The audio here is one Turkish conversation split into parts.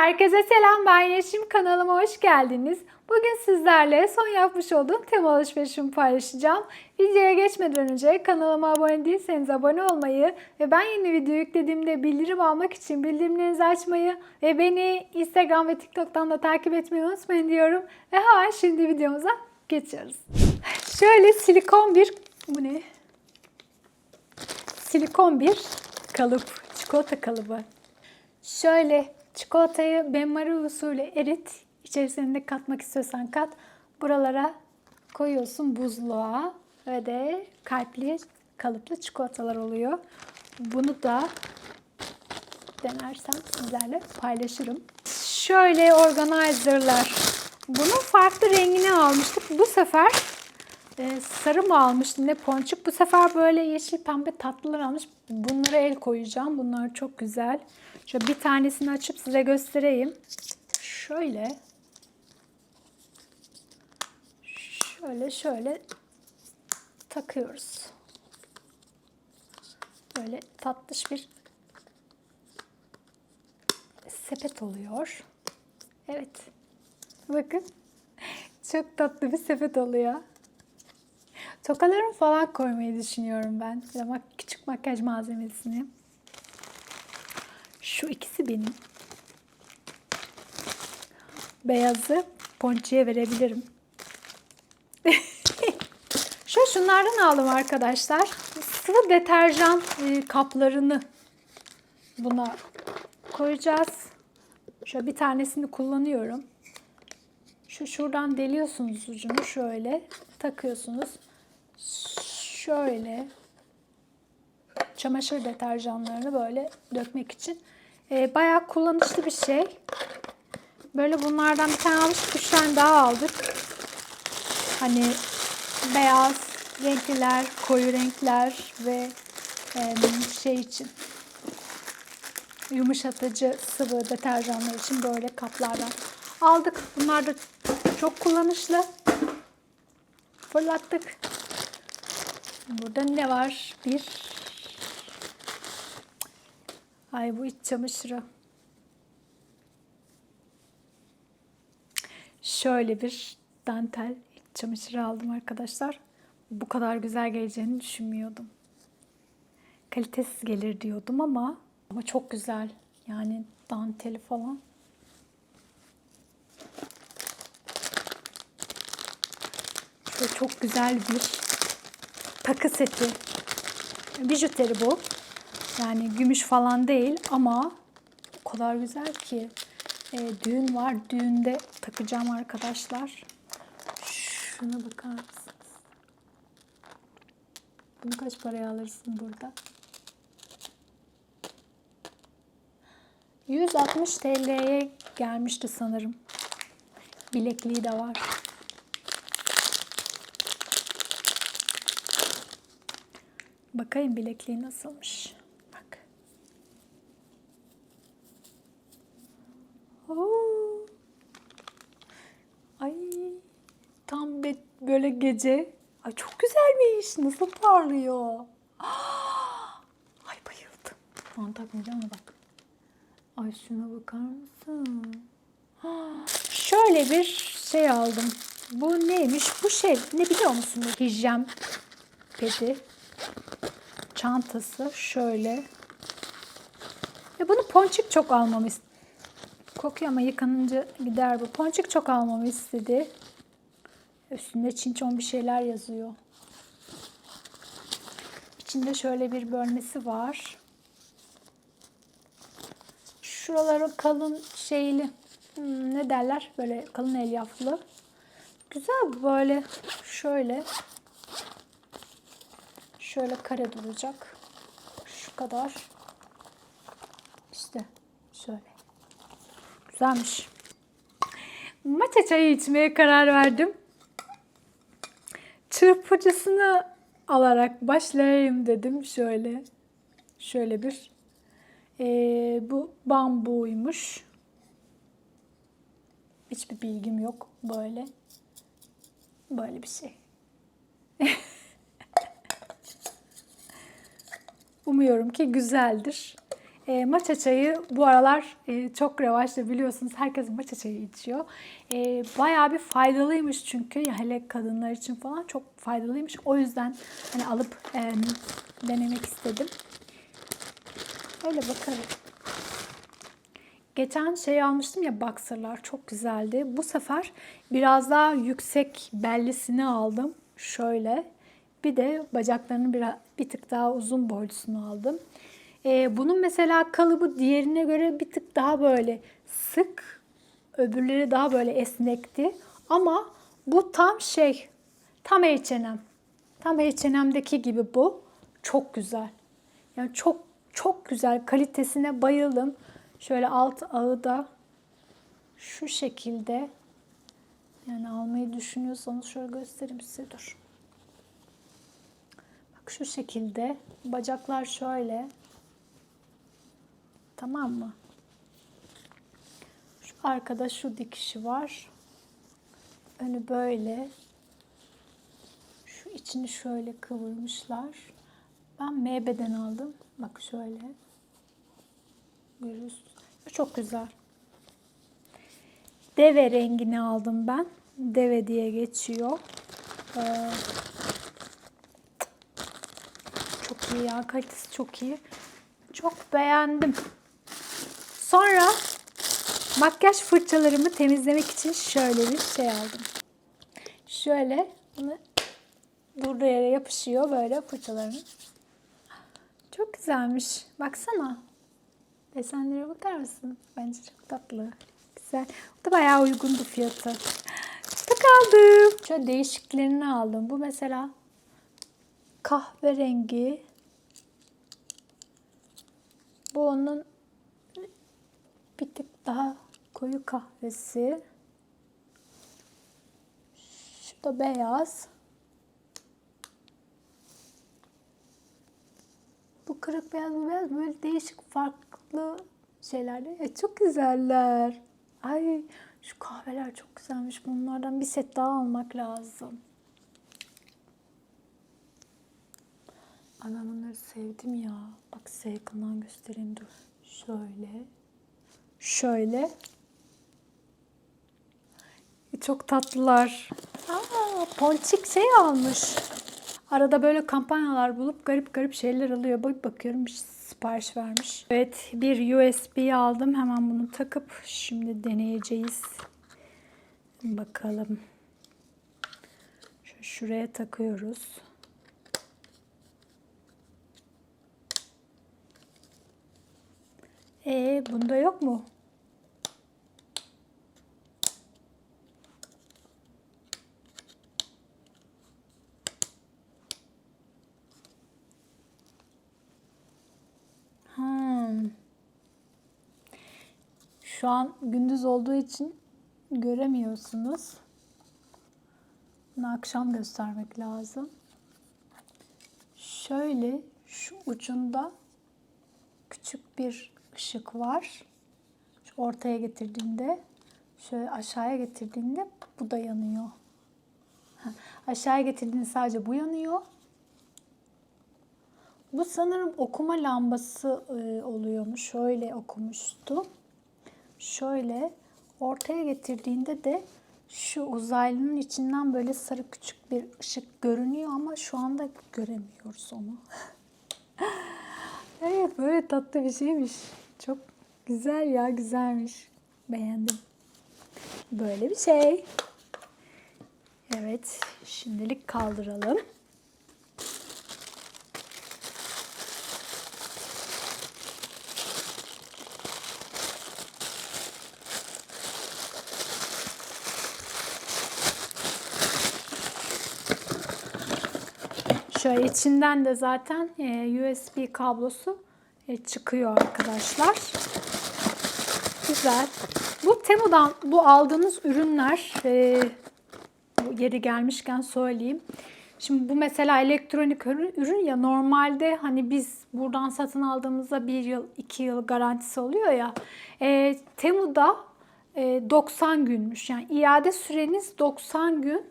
Herkese selam ben Yeşim kanalıma hoş geldiniz. Bugün sizlerle son yapmış olduğum tema alışverişimi paylaşacağım. Videoya geçmeden önce kanalıma abone değilseniz abone olmayı ve ben yeni video yüklediğimde bildirim almak için bildirimlerinizi açmayı ve beni Instagram ve TikTok'tan da takip etmeyi unutmayın diyorum. Ve hemen şimdi videomuza geçiyoruz. Şöyle silikon bir bu ne? Silikon bir kalıp, çikolata kalıbı. Şöyle çikolatayı benmari usulü erit. İçerisine katmak istiyorsan kat. Buralara koyuyorsun buzluğa ve de kalpli kalıplı çikolatalar oluyor. Bunu da denersem sizlerle paylaşırım. Şöyle organizerlar. Bunun farklı rengini almıştık. Bu sefer e, sarı mı almıştım ne ponçik. Bu sefer böyle yeşil pembe tatlılar almış. Bunlara el koyacağım. Bunlar çok güzel. Şöyle bir tanesini açıp size göstereyim. Şöyle. Şöyle şöyle takıyoruz. Böyle tatlış bir sepet oluyor. Evet. Bakın. Çok tatlı bir sepet oluyor. Tokalarımı falan koymayı düşünüyorum ben. Küçük makyaj malzemesini. Şu ikisi benim. Beyazı ponçiye verebilirim. Şu şunlardan aldım arkadaşlar. Sıvı deterjan e, kaplarını buna koyacağız. Şöyle bir tanesini kullanıyorum. Şu şuradan deliyorsunuz ucunu şöyle takıyorsunuz. Şöyle çamaşır deterjanlarını böyle dökmek için. Ee, bayağı kullanışlı bir şey. Böyle bunlardan bir tane almıştık. Üç tane daha aldık. Hani beyaz renkliler, koyu renkler ve e, şey için yumuşatıcı sıvı deterjanlar için böyle kaplardan aldık. Bunlar da çok kullanışlı. Fırlattık. Burada ne var? Bir Ay bu iç çamaşırı. Şöyle bir dantel iç çamaşırı aldım arkadaşlar. Bu kadar güzel geleceğini düşünmüyordum. Kalitesiz gelir diyordum ama ama çok güzel. Yani danteli falan. Şöyle çok güzel bir takı seti. Bijuteri bu. Yani gümüş falan değil ama o kadar güzel ki. E, düğün var. Düğünde takacağım arkadaşlar. Şuna bakar mısınız? Bunu kaç paraya alırsın burada? 160 TL'ye gelmişti sanırım. Bilekliği de var. Bakayım bilekliği nasılmış. Bak. Oo. Ay tam be- böyle gece. Ay çok güzelmiş. Nasıl parlıyor. Ay bayıldım. Falan takmayacağım ama bak. Ay şuna bakar mısın? Şöyle bir şey aldım. Bu neymiş? Bu şey ne biliyor musun? Hijyen pedi çantası şöyle. Ve bunu ponçik çok almamı istedi. Kokuyor ama yıkanınca gider bu. Ponçik çok almamı istedi. Üstünde çinçon bir şeyler yazıyor. İçinde şöyle bir bölmesi var. Şuraları kalın şeyli hmm, ne derler böyle kalın elyaflı. Güzel böyle şöyle şöyle kare duracak. Şu kadar. İşte şöyle. Güzelmiş. Matcha çayı içmeye karar verdim. Çırpıcısını alarak başlayayım dedim. Şöyle. Şöyle bir. Ee, bu bambuymuş. Hiçbir bilgim yok. Böyle. Böyle bir şey. Umuyorum ki güzeldir. E, matcha çayı bu aralar e, çok revaçta biliyorsunuz. Herkes matcha çayı içiyor. E, bayağı bir faydalıymış çünkü. Hele kadınlar için falan çok faydalıymış. O yüzden hani alıp e, denemek istedim. Öyle bakalım. Geçen şey almıştım ya boxerlar çok güzeldi. Bu sefer biraz daha yüksek bellisini aldım. Şöyle. Bir de bacaklarının biraz bir tık daha uzun boylusunu aldım. Ee, bunun mesela kalıbı diğerine göre bir tık daha böyle sık. Öbürleri daha böyle esnekti. Ama bu tam şey. Tam H&M. Tam H&M'deki gibi bu. Çok güzel. Yani çok çok güzel. Kalitesine bayıldım. Şöyle alt ağı da şu şekilde. Yani almayı düşünüyorsanız şöyle göstereyim size dur. Bak şu şekilde. Bacaklar şöyle. Tamam mı? Şu arkada şu dikişi var. Önü böyle. Şu içini şöyle kıvırmışlar. Ben MB'den aldım. Bak şöyle. Görüyorsunuz. Çok güzel. Deve rengini aldım ben. Deve diye geçiyor. Ee, çok iyi ya. Kalitesi çok iyi. Çok beğendim. Sonra makyaj fırçalarımı temizlemek için şöyle bir şey aldım. Şöyle bunu durduğu yere yapışıyor böyle fırçalarımın. Çok güzelmiş. Baksana. Desenlere bakar mısın? Bence çok tatlı. Güzel. Bu da bayağı uygundu fiyatı. Çok aldım. Şöyle değişiklerini aldım. Bu mesela kahverengi. Bu onun bir tık daha koyu kahvesi. Şu da beyaz. Bu kırık beyaz bu beyaz böyle değişik farklı şeyler. E, çok güzeller. Ay şu kahveler çok güzelmiş. Bunlardan bir set daha almak lazım. Ay ben bunları sevdim ya. Bak size yakından göstereyim dur. Şöyle. Şöyle. E, Çok tatlılar. Aa, ponçik şey almış. Arada böyle kampanyalar bulup garip garip şeyler alıyor. Bak bakıyorum bir sipariş vermiş. Evet bir USB aldım. Hemen bunu takıp şimdi deneyeceğiz. Bakalım. Şuraya takıyoruz. E bunda yok mu? Hmm. Şu an gündüz olduğu için göremiyorsunuz. Bunu akşam göstermek lazım. Şöyle şu ucunda küçük bir ışık var. Şu ortaya getirdiğinde, şöyle aşağıya getirdiğinde bu da yanıyor. Aşağıya getirdiğinde sadece bu yanıyor. Bu sanırım okuma lambası e, oluyormuş. Şöyle okumuştum. Şöyle ortaya getirdiğinde de şu uzaylının içinden böyle sarı küçük bir ışık görünüyor ama şu anda göremiyoruz onu. evet böyle tatlı bir şeymiş. Çok güzel ya güzelmiş. Beğendim. Böyle bir şey. Evet şimdilik kaldıralım. Şöyle içinden de zaten e, USB kablosu çıkıyor arkadaşlar. Güzel. Bu Temu'dan bu aldığınız ürünler e, yeri gelmişken söyleyeyim. Şimdi bu mesela elektronik ürün, ya normalde hani biz buradan satın aldığımızda bir yıl iki yıl garantisi oluyor ya. E, Temu'da e, 90 günmüş. Yani iade süreniz 90 gün.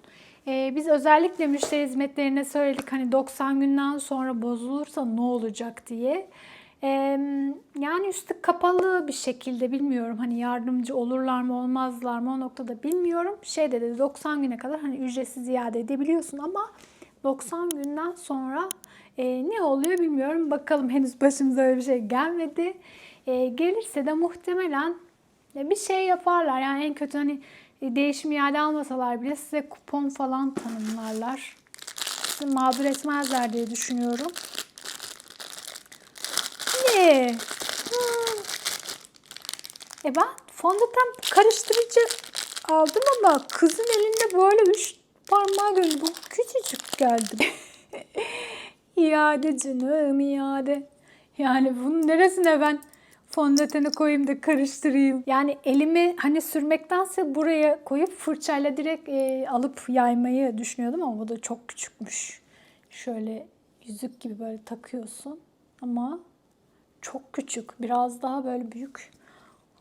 Ee, biz özellikle müşteri hizmetlerine söyledik hani 90 günden sonra bozulursa ne olacak diye. Yani üstü kapalı bir şekilde bilmiyorum. Hani yardımcı olurlar mı olmazlar mı o noktada bilmiyorum. Şey dedi 90 güne kadar hani ücretsiz iade edebiliyorsun ama 90 günden sonra e, ne oluyor bilmiyorum. Bakalım henüz başımıza öyle bir şey gelmedi. E, gelirse de muhtemelen bir şey yaparlar. Yani en kötü hani e, değişim iade almasalar bile size kupon falan tanımlarlar. Sizi mağdur etmezler diye düşünüyorum. Hmm. E ben fondöten karıştırıcı aldım ama kızın elinde böyle üç parmağı gördüm. Bu küçücük geldi. iade canım iade. Yani bunun neresine ben fondöteni koyayım da karıştırayım. Yani elimi hani sürmektense buraya koyup fırçayla direkt e, alıp yaymayı düşünüyordum ama bu da çok küçükmüş. Şöyle yüzük gibi böyle takıyorsun ama çok küçük. Biraz daha böyle büyük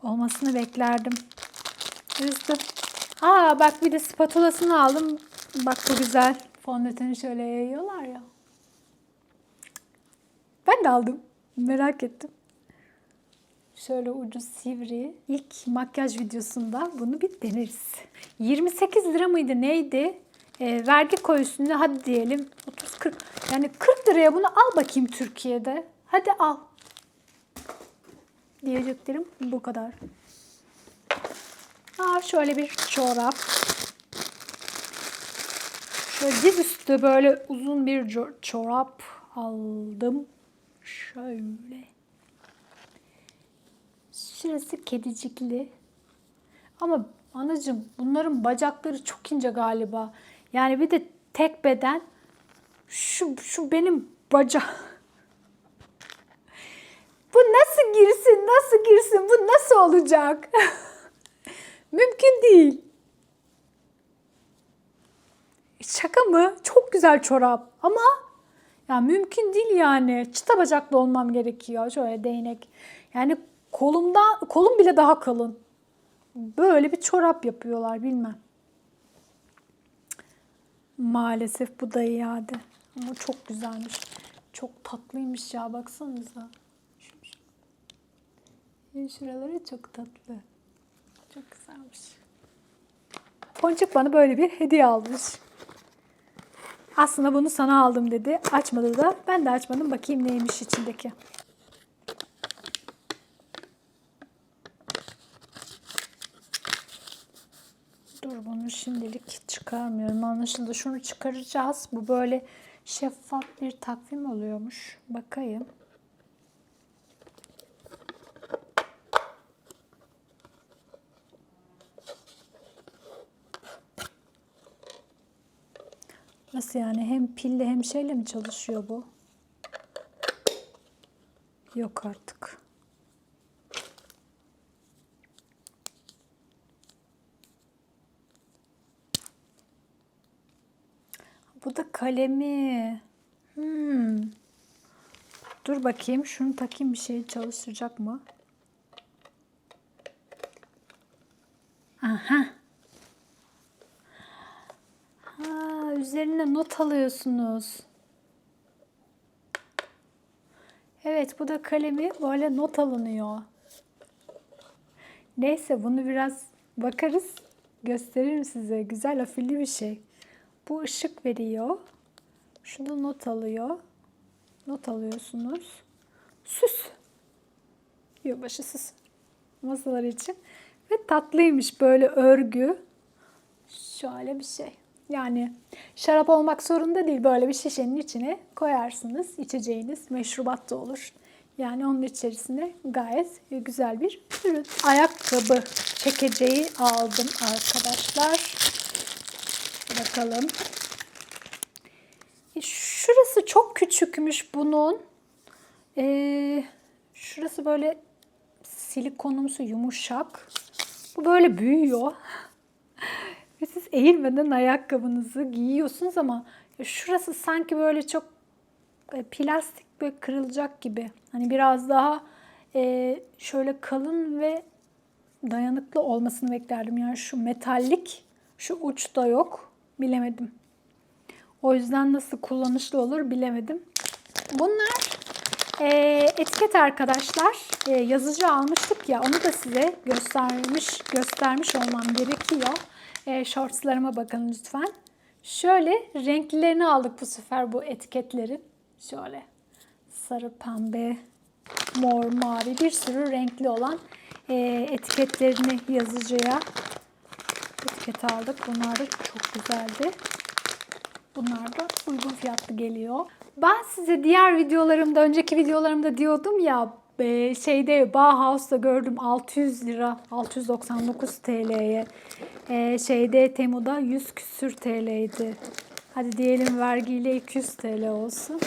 olmasını beklerdim. Üzdü. Aa bak bir de spatulasını aldım. Bak bu güzel. Fondöteni şöyle yayıyorlar ya. Ben de aldım. Merak ettim. Şöyle ucu sivri. İlk makyaj videosunda bunu bir deneriz. 28 lira mıydı neydi? E, vergi koy üstüne hadi diyelim 30-40. Yani 40 liraya bunu al bakayım Türkiye'de. Hadi al. Diyeceklerim bu kadar. Aa, şöyle bir çorap. Şöyle diz üstü böyle uzun bir çorap aldım. Şöyle. Şurası kedicikli. Ama anacığım bunların bacakları çok ince galiba. Yani bir de tek beden. Şu, şu benim baca. Bu nasıl girsin, nasıl girsin, bu nasıl olacak? Mümkün değil. Şaka mı? Çok güzel çorap ama ya mümkün değil yani. Çıta bacaklı olmam gerekiyor. Şöyle değnek. Yani kolumda kolum bile daha kalın. Böyle bir çorap yapıyorlar bilmem. Maalesef bu da iade. Ama çok güzelmiş. Çok tatlıymış ya baksanıza. Şuraları çok tatlı. Çok güzelmiş. Ponçik bana böyle bir hediye almış. Aslında bunu sana aldım dedi. Açmadı da. Ben de açmadım. Bakayım neymiş içindeki. Dur bunu şimdilik çıkarmıyorum. Anlaşıldı. Şunu çıkaracağız. Bu böyle şeffaf bir takvim oluyormuş. Bakayım. Nasıl yani? Hem pille hem şeyle mi çalışıyor bu? Yok artık. Bu da kalemi. Hmm. Dur bakayım. Şunu takayım bir şey çalıştıracak mı? Aha. Üzerine not alıyorsunuz. Evet, bu da kalemi böyle not alınıyor. Neyse bunu biraz bakarız. Gösteririm size. Güzel afilli bir şey. Bu ışık veriyor. Şunu not alıyor. Not alıyorsunuz. Süs. Yılbaşı süs. Masalar için. Ve tatlıymış böyle örgü. Şöyle bir şey. Yani şarap olmak zorunda değil. Böyle bir şişenin içine koyarsınız. içeceğiniz meşrubat da olur. Yani onun içerisinde gayet güzel bir ürün. Ayakkabı çekeceği aldım arkadaşlar. Bakalım. E, Şurası çok küçükmüş bunun. Ee, şurası böyle silikonumsu yumuşak. Bu böyle büyüyor. Eğilmeden ayakkabınızı giyiyorsunuz ama şurası sanki böyle çok e, plastik böyle kırılacak gibi. Hani biraz daha e, şöyle kalın ve dayanıklı olmasını beklerdim. Yani şu metallik, şu uçta yok. Bilemedim. O yüzden nasıl kullanışlı olur bilemedim. Bunlar e, etiket arkadaşlar e, yazıcı almıştık ya onu da size göstermiş göstermiş olmam gerekiyor. E, shortslarıma bakın lütfen. Şöyle renklerini aldık bu sefer bu etiketlerin. Şöyle sarı, pembe, mor, mavi bir sürü renkli olan e, etiketlerini yazıcıya etiket aldık. Bunlar da çok güzeldi. Bunlar da uygun fiyatlı geliyor. Ben size diğer videolarımda, önceki videolarımda diyordum ya e, şeyde Bauhaus'ta gördüm 600 lira, 699 TL'ye. E, şeyde Temu'da 100 küsür TL'ydi. Hadi diyelim vergiyle 200 TL olsun.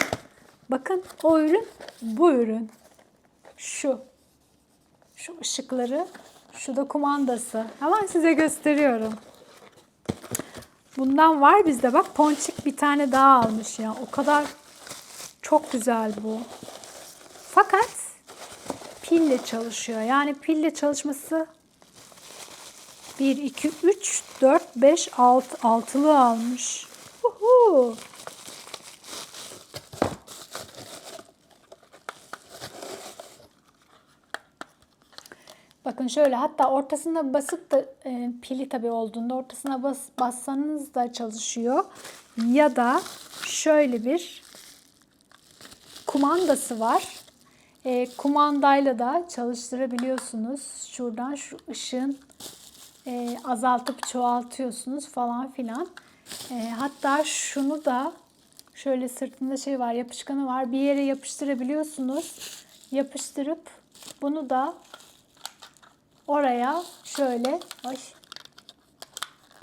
Bakın o ürün bu ürün. Şu. Şu ışıkları, şu da kumandası. Hemen size gösteriyorum. Bundan var bizde. Bak ponçik bir tane daha almış ya. O kadar çok güzel bu. Fakat pille çalışıyor. Yani pille çalışması 1, 2, 3, 4, 5, 6, altılı almış. Uhu. Bakın şöyle hatta ortasına basıp da e, pili tabi olduğunda ortasına bas, bassanız da çalışıyor. Ya da şöyle bir kumandası var. E, kumandayla da çalıştırabiliyorsunuz. Şuradan şu ışığın e, azaltıp çoğaltıyorsunuz falan filan. E, hatta şunu da şöyle sırtında şey var yapışkanı var. Bir yere yapıştırabiliyorsunuz. Yapıştırıp bunu da oraya şöyle ay,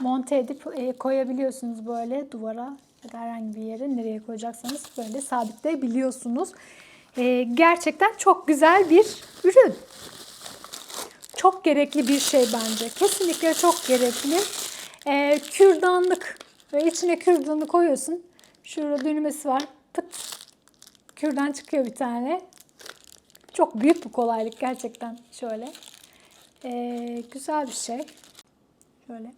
monte edip e, koyabiliyorsunuz böyle duvara ya da herhangi bir yere nereye koyacaksanız böyle sabitleyebiliyorsunuz. E, gerçekten çok güzel bir ürün. Çok gerekli bir şey bence. Kesinlikle çok gerekli. E, kürdanlık ve içine kürdanı koyuyorsun. Şurada düğmesi var. Pıt. Kürdan çıkıyor bir tane. Çok büyük bir kolaylık gerçekten şöyle. Ee, güzel bir şey. Şöyle.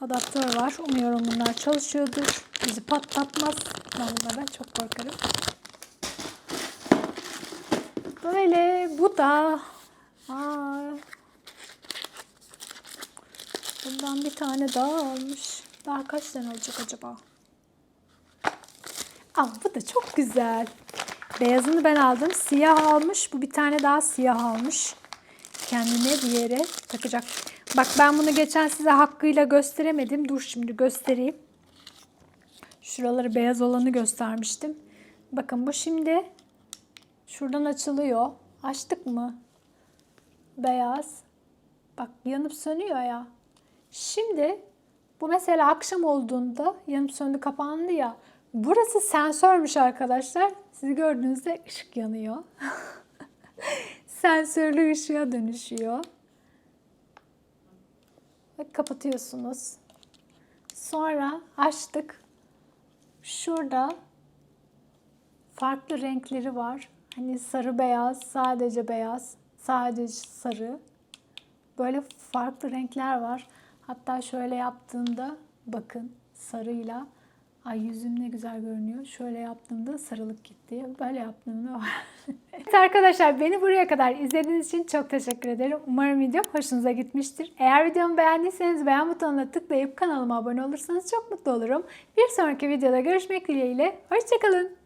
Adaptör var. Umuyorum bunlar çalışıyordur. Bizi patlatmaz. Ben bunlardan çok korkarım. Böyle bu da Aa, bundan bir tane daha almış. Daha kaç tane olacak acaba? Aa, bu da çok güzel. Beyazını ben aldım. Siyah almış. Bu bir tane daha siyah almış kendine bir yere takacak. Bak ben bunu geçen size hakkıyla gösteremedim. Dur şimdi göstereyim. Şuraları beyaz olanı göstermiştim. Bakın bu şimdi şuradan açılıyor. Açtık mı? Beyaz. Bak yanıp sönüyor ya. Şimdi bu mesela akşam olduğunda yanıp söndü kapandı ya. Burası sensörmüş arkadaşlar. Sizi gördüğünüzde ışık yanıyor. sensörlü ışığa dönüşüyor. Ve kapatıyorsunuz. Sonra açtık. Şurada farklı renkleri var. Hani sarı beyaz, sadece beyaz, sadece sarı. Böyle farklı renkler var. Hatta şöyle yaptığımda bakın sarıyla Ay yüzüm ne güzel görünüyor. Şöyle yaptığımda sarılık gitti. Böyle yaptığımda evet arkadaşlar beni buraya kadar izlediğiniz için çok teşekkür ederim. Umarım videom hoşunuza gitmiştir. Eğer videomu beğendiyseniz beğen butonuna tıklayıp kanalıma abone olursanız çok mutlu olurum. Bir sonraki videoda görüşmek dileğiyle. Hoşçakalın.